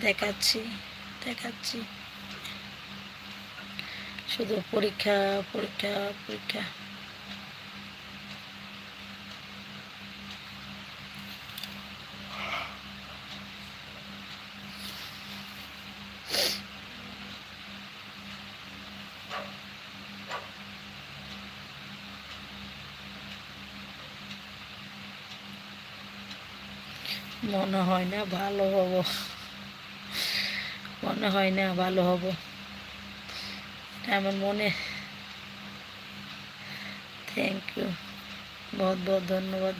দেখাচ্ছি দেখাচ্ছি। শুধু পরীক্ষা পরীক্ষা পরীক্ষা। মনে হয় না ভালো হব। মনে হয় না ভালো হব। আমার মনে। থ্যাংক ইউ বহুত বহুত ধন্যবাদ।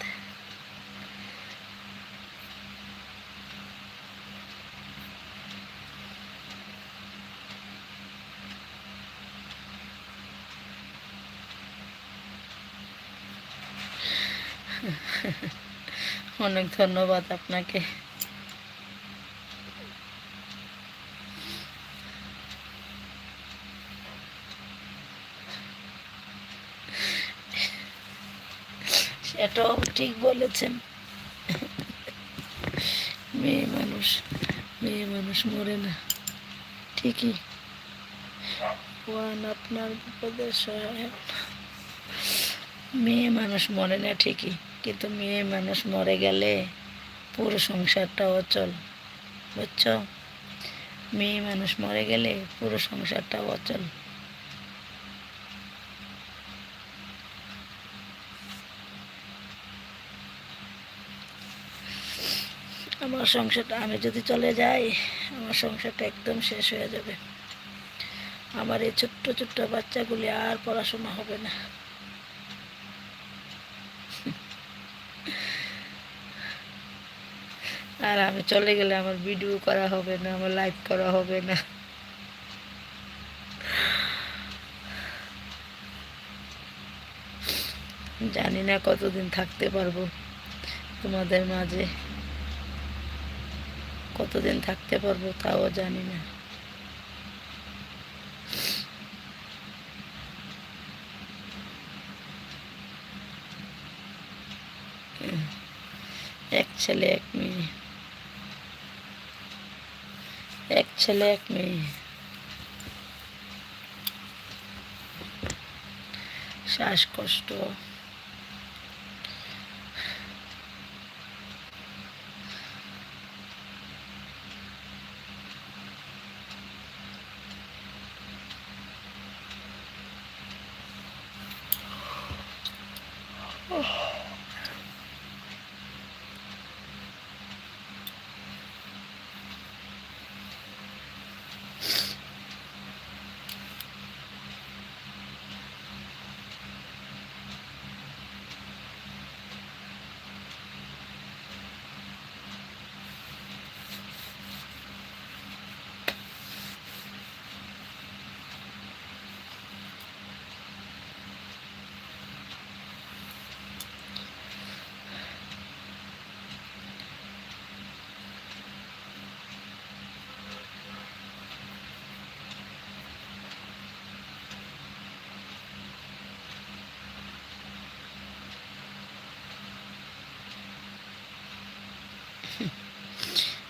অনেক ধন্যবাদ আপনাকে। সেটাও ঠিক বলেছেন। মেয়ে মানুষ মেয়ে মানুষ মরে না। ঠিকই। ওয়ান আপনার বিপদের সহায় মেয়ে মানুষ মরে না ঠিকই। কিন্তু মেয়ে মানুষ মরে গেলে পুরো সংসারটা অচল, বুঝছ? মেয়ে মানুষ মরে গেলে পুরো সংসারটা অচল। আমার সংসারটা, আমি যদি চলে যাই, আমার সংসারটা একদম শেষ হয়ে যাবে। আমার এই ছোট্ট ছোট্ট বাচ্চাগুলি আর পড়াশোনা হবে না। আর আমি চলে গেলে আমার ভিডিও করা হবে না, আমার লাইভ করা হবে না। জানি না কতদিন থাকতে পারব তোমাদের মাঝে। কতদিন থাকতে পারব তাও জানি না। এক ছেলে, এক মেয়ে এক ছেলে এক মেয়ে। শ্বাসকষ্ট।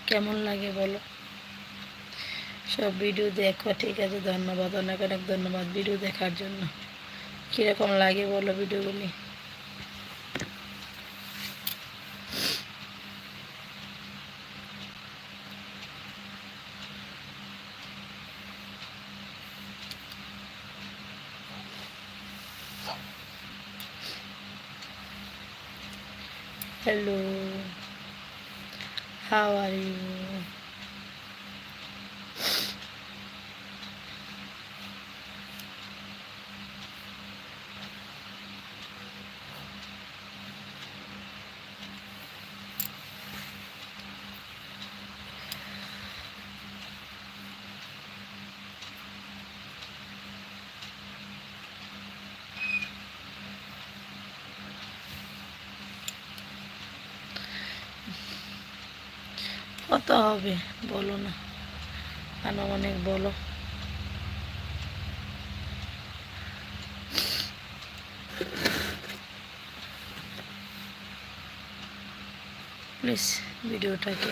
কেমন লাগে বলো? সব ভিডিও দেখো, ঠিক আছে? ধন্যবাদ, অনেক অনেক ধন্যবাদ ভিডিও দেখার জন্য। কীরকম লাগে বলো ভিডিওগুলি Hello. How are you? হবে বলো না। আনুমানিক বলো। প্লিজ ভিডিওটাকে